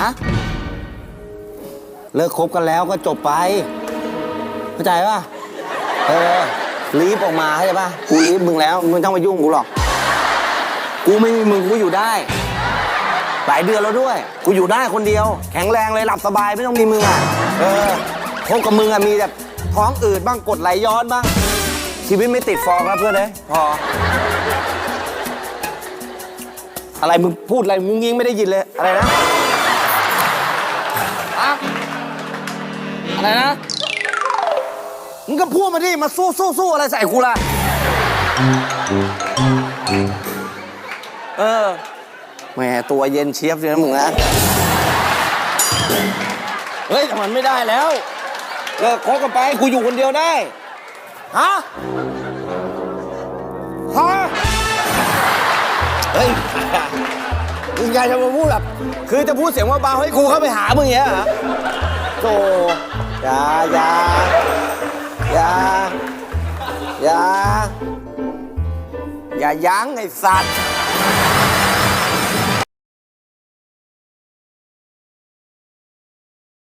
ฮะ เลิกคบกันแล้วก็จบไป เข้าใจป่ะ เออรีบออกมาเข้าใจป่ะ กูรีบมึงแล้ว มึงไม่ต้องมายุ่งกูหรอก กูไม่มีมึงกูอยู่ได้ หลายเดือนแล้วด้วย กูอยู่ได้คนเดียว แข็งแรงเลยหลับสบายไม่ต้องมีมึงอะ เออคบกับมึงอะมีแบบท้องอืดบ้างกดไหลย้อนบ้าง ชีวิตไม่ติดฟองแล้วเพื่อนเลยพอ อะไรมึงพูดอะไรมึงยิงไม่ได้ยินเลยอะไรนะ อะอะไรนะมึงก็พูดมาดิมาสู้สู้สู้อะไรใส่กูล่ะเออแหมตัวเย็นเชียบเลยนะมึงนะเฮ้ยแต่มันไม่ได้แล้วเลิกคบกันไปกูอยู่คนเดียวได้ฮะฮะเฮ้ย มึงยายจะมาพูดแบบคือจะพูดเสียงว่าเบาให้ครูเข้าไปหามึงอย่างเงี้ยเหรอโธ่อย่าอย่าอย่าอย่าอย่ายั้งไอ้สัตว์